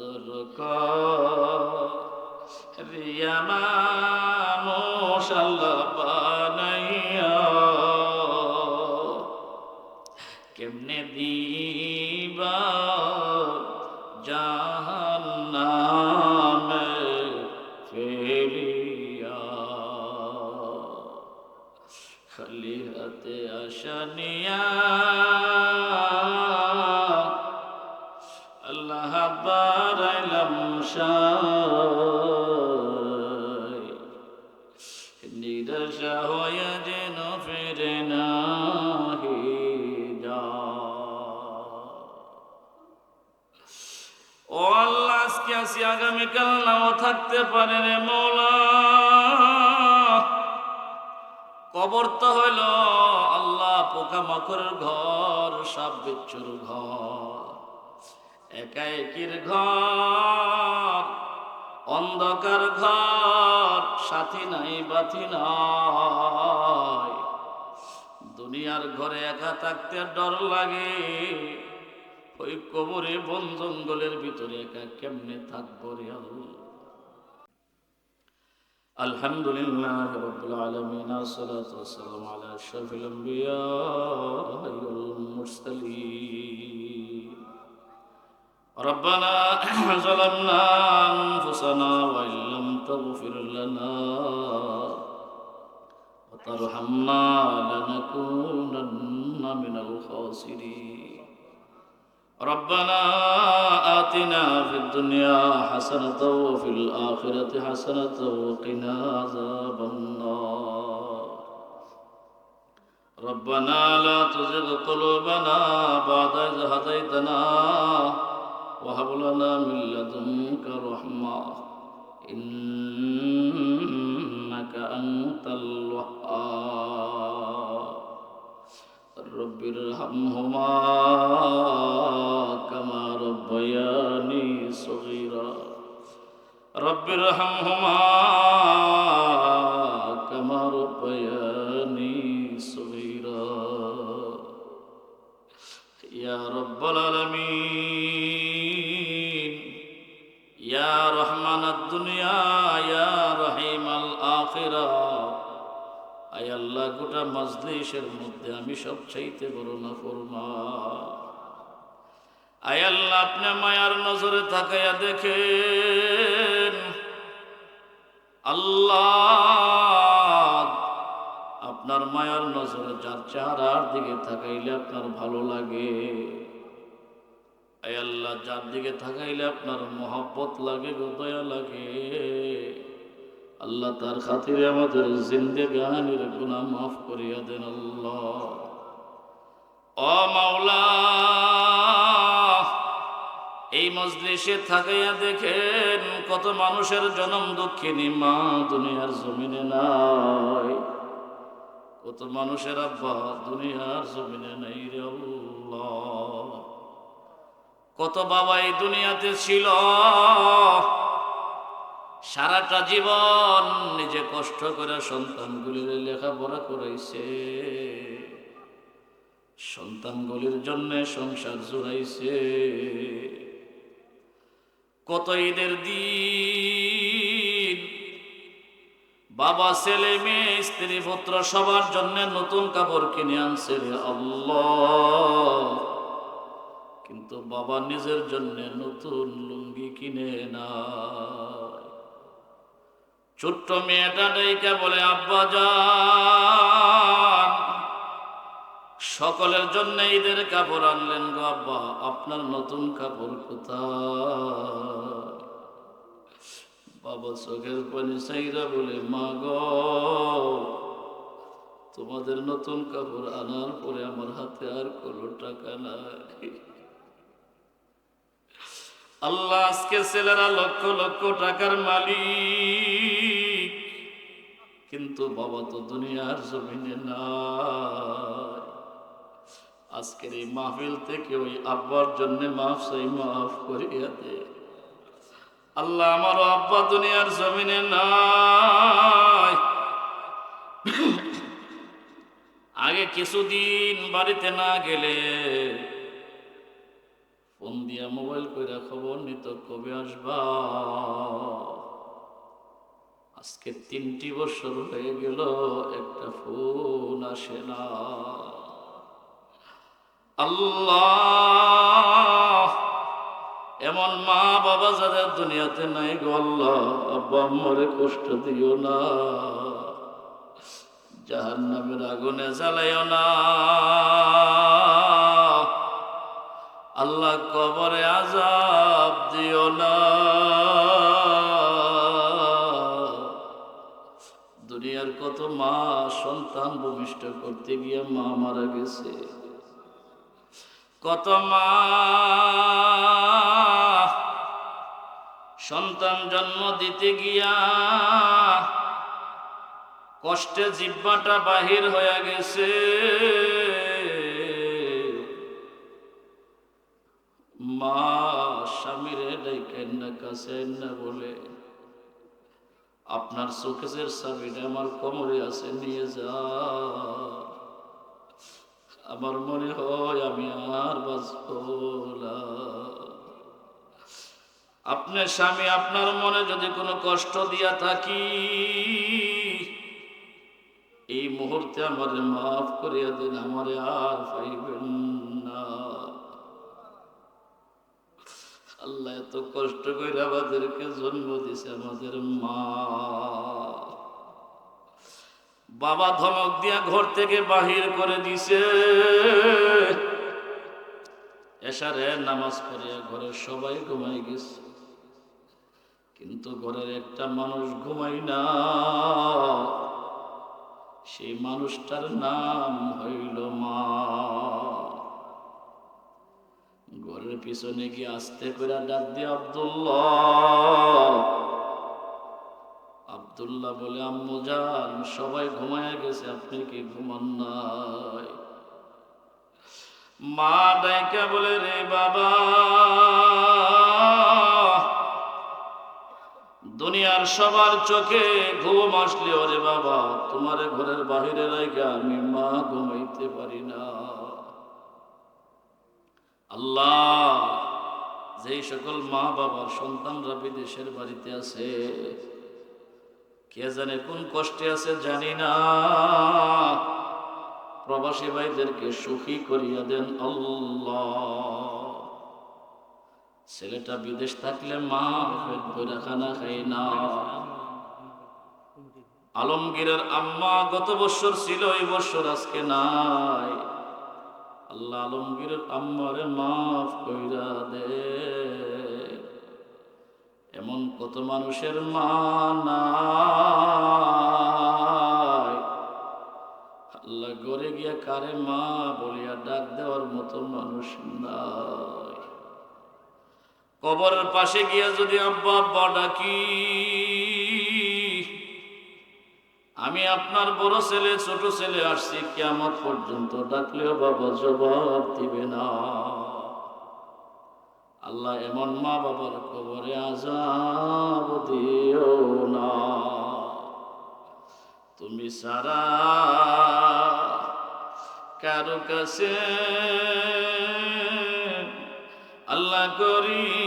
তোর রিয়া মানুষ থাকতে পারে রে মৌলা। কবর তো হইল আল্লাহ পোকা পোকামাকড়ের ঘর, সাপ বিচ্ছুর ঘর। একা একির ঘর? অন্ধকার ঘর, সাথী নাই, বাথি নাই। দুনিয়ার ঘরে একা থাকতে ডর লাগে। ওই কবরে বন জঙ্গলের ভিতরে একা কেমনে থাকব রে আল্লাহ? الحمد لله رب العالمين والصلاة والسلام على أشرف الأنبياء والمرسلين ربنا ظلمنا أنفسنا وإن لم تغفر لنا وترحمنا لنكونن من الخاسرين ربنا آتنا في الدنيا حسنة وفي الآخرة حسنة وقنا عذاب النار. ربنا لا تزغ قلوبنا بعد إذ هديتنا وهب لنا من لدنك رحمة. إنك أنت الوهاب. رب ارحمهما كما ربياني صغيرا رب ارحمهما كما ربياني صغيرا يا رب العالمين আয় আল্লাহ, গোটা মজলিসের মধ্যে আমি সব চাইতে বড় না ফরমা আয় আল্লাহ, আপনি মায়ার নজরে তাকাইয়া দেখেন। আল্লাহ, আপনার মায়ার নজরে যার চেহারার দিকে তাকাইলে আপনার ভালো লাগে। আয় আল্লাহ, যার দিকে তাকাইলে আপনার মহব্বত লাগে গো, দয়া লাগে। আল্লাহ তার খাতিরে আমাদের জিন্দেগানির গুনাহ মাফ করিয়া দেন আল্লাহ। ও মাওলা, এই মজলিসে থাকাইয়া দেখেন কত মানুষের জনম দক্ষিণী মা দুনিয়ার জমিনে নাই। কত মানুষের আব্বা দুনিয়ার জমিনে নাই রে কত বাবা এই দুনিয়াতে ছিল সারাটা জীবন নিজে কষ্ট করে সন্তানগুলির লেখাপড়া করাইছে। সন্তানগুলির জন্য সংসার জুড়াইছে। কত ঈদের দিন, বাবা, ছেলে, মেয়ে, স্ত্রী, পুত্র সবার জন্য নতুন কাপড় কিনে আনছে রে আল্লাহ। কিন্তু বাবা নিজের জন্য নতুন লুঙ্গি কিনে না। ছোট্ট মেয়েটা ডাইকা বলে, আব্বা যান। সকলের জন্য ঈদের কাপড় আনলেন গো আব্বা, আপনার নতুন কাপড় কোথায়? বাবা চোখের পানি সাইরা বলে, মা গো, তোমাদের নতুন কাপড় আনার পরে আমার হাতে আর কোনো টাকা নাই। আল্লাহ আজকে ছেলেরা লক্ষ লক্ষ টাকার মালিক। কিন্তু বাবা তো দুনিয়ার জমিনে নাই। আজকের এই মাহফিল থেকে ওই আব্বার জন্য মাফ সেই মাফ করিয়া দে। আল্লাহ আমার আব্বা দুনিয়ার জমিনে নাই। আগে কিছুদিন বাড়িতে না গেলে ফোন দিয়া মোবাইল কইরা খবর নিত, কবে আসবা? আজকে তিনটি বছর হয়ে গেল, একটা ফোন আসে না। আল্লাহ, এমন মা বাবা যাদের দুনিয়াতে নাই গো আল্লাহ, আব্বা আম্মারে কষ্ট দিও না। জাহান নামের আগুনে জ্বালাইও না। আল্লাহ কবরে আজাব দিও না। মা সন্তান ভূমিষ্ঠ করতে গিয়ে মা মারা গেছে। কত মা সন্তান জন্ম দিতে গিয়া কষ্টে জিব্বাটা বাহির হয়ে গেছে। মা স্বামীরে ডেকেন না কাছে না বলে আপনার চোখের চাবিটা আমার কোমরে আছে, নিয়ে যা। আমার মনে হয় আমি আর বাঁচবলা আপনার স্বামী আপনার মনে যদি কোনো কষ্ট দিয়া থাকি, এই মুহূর্তে আমারে মাফ করিয়া দিন, আমারে আর পাইবেন না। আল্লাহ এত কষ্ট করে আমাদেরকে জন্ম দিছে, আমাদের মা। বাবা ধমক দিয়া ঘর থেকে বাহির করে দিছে। এসারে নামাজ পড়িয়া ঘরের সবাই ঘুমাই গেছে। কিন্তু ঘরের একটা মানুষ ঘুমাই না। সেই মানুষটার নাম হইল মা। ঘরের পিছনে গিয়ে আসতে করে ডাক দিয়ে আব্দুল্লাহ। আব্দুল্লাহ বলে, আম্মু যান, সবাই ঘুমায় গেছে, আপনি কি ঘুমান নাই? মা ডাইকা বলে, রে বাবা, দুনিয়ার সবার চোখে ঘুম আসলে ওরে বাবা, তোমার ঘরের বাহিরে রাইগা আমি মা ঘুমাইতে পারি না। আল্লাহ, যেই সকল মা বাবার সন্তানরা বিদেশের বাড়িতে আছে, কে জানে কোন কষ্টে আছে জানি না। প্রবাসী ভাইদেরকে সুখী করিয়া দেন ছেলেটা বিদেশ থাকলে মা পেট খানা খাই না। আলমগীরের আম্মা গত বছর ছিল, এই বছর আজকে নাই। আল্লাহ আলমগীরের আম্মারে মাফ কইরা দে। এমন কত মানুষের মা আল্লাহ গড়ে গিয়া কারে মা বলিয়া ডাক দেওয়ার মতো মানুষ নাই। কবরের পাশে গিয়া যদি আব্বা আব্বা ডাকি আমি আপনার বড় ছেলে, ছোট ছেলে আসছি কেমন পর্যন্ত ডাকলেও বাবা জবাব দিবে না। আল্লাহ এমন মা বাবার কবরে আজাব দিও না। তুমি সারা কারও কাছে আল্লাহ করি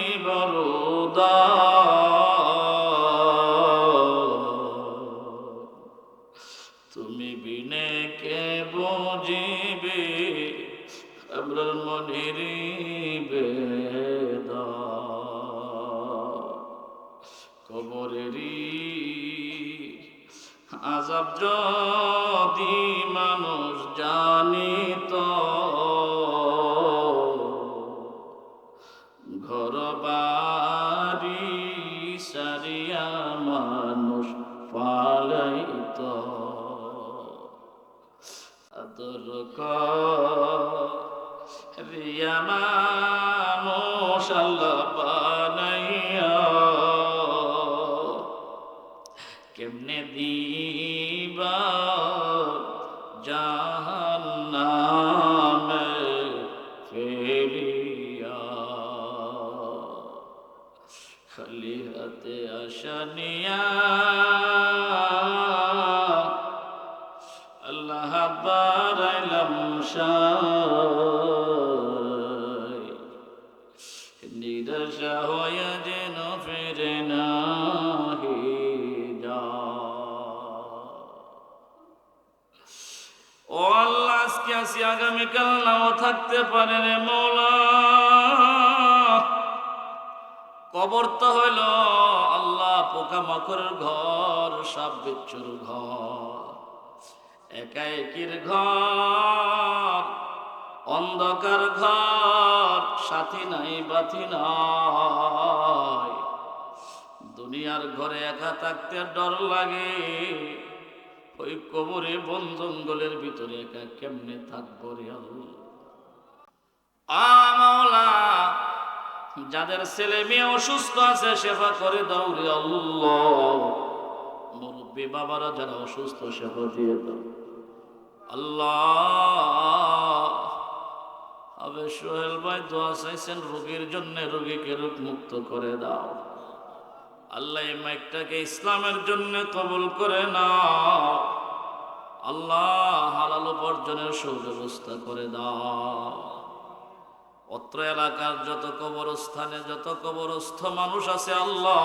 কেমনে দিবা জাহান্নামে ফেলিয়া খালি হাতে আসানিয়া আল্লাহ আগামীকাল নাও থাকতে পারে রে মৌলা। কবর তো হইল আল্লাহ পোকামাকড়ের ঘর, সাপ বিচ্ছুর ঘর। একা একির ঘর, অন্ধকার ঘর, সাথী নাই, বাথি নাই। দুনিয়ার ঘরে একা থাকতে ডর লাগে। ওই কবরে বন জঙ্গলের ভিতরে একা কেমনে থাকব রে আল্লাহ? যাদের ছেলে মেয়ে অসুস্থ আছে, সেবা করে দাও রে আল্লাহ। মুরব্বী বাবারা যারা অসুস্থ, সেবা দিয়ে দাও। আল্লাহ সোহেল ভাই দোয়া চাইছেন, রোগীর জন্য রোগীকে রোগ মুক্ত করে দাও। আল্লাহ মাইকটাকে ইসলামের জন্য কবুল করে নাও। আল্লাহ হালাল উপার্জনের সুব্যবস্থা করে দাও। অত্র এলাকার যত কবরস্থানে যত কবরস্থ মানুষ আছে আল্লাহ,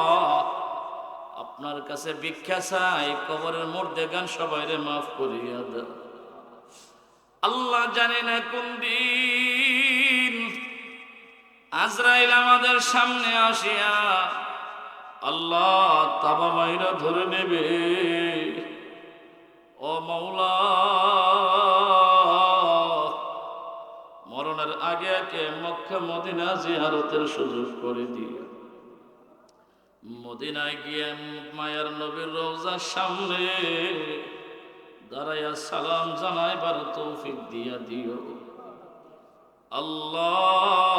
আপনার কাছে ভিক্ষা চাই, কবরের মধ্যে গান সবাই রে মাফ করিয়া দাও। আল্লাহ জানে না কোন দিন আজরাইল আমাদের সামনে আসিয়া আল্লাহ তাবা মাইরা ধরে নেবে। ও মৌলা মরণের আগে আগে মক্কা মদিনা জিয়ারতের সুযোগ করে দিয়ে মদিনায় গিয়ে মায়ার নবীর রোজার সামনে দাঁড়াইয়া সালাম জানাইবার তৌফিক দিয়া দিও। আল্লাহ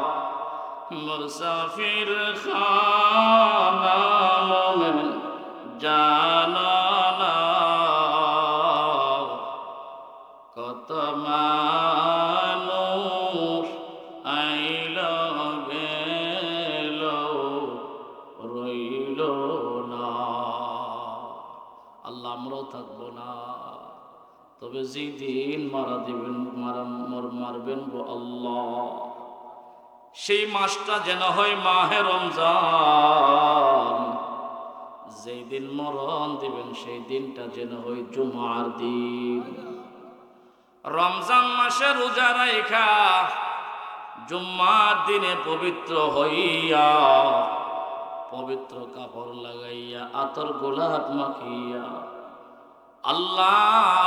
মুসাফির খানা সেই মাসটা যেন হয় মাহে রমজান। যেই দিন মরণ দিবেন, সেই দিনটা যেন হয় জুমার দিন। রমজান মাসে রোজা রাইখা, জুম্মার দিনে পবিত্র হইয়া, পবিত্র কাপড় লাগাইয়া, আতর গোলাপ মাখিয়া, আল্লাহ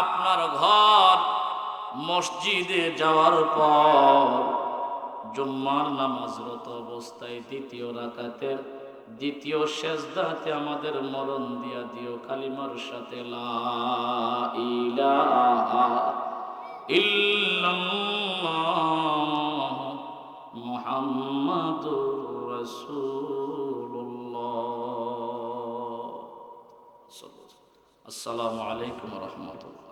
আপনার ঘর মসজিদে যাওয়ার পর জুম্মার নামাজরত অবস্থায় দ্বিতীয় রাকাতের দ্বিতীয় শেষদাতে আমাদের মরণ দিয়া দিও, কালিমার সাথে আসসালামু আলাইকুম রহমতুল্লাহ।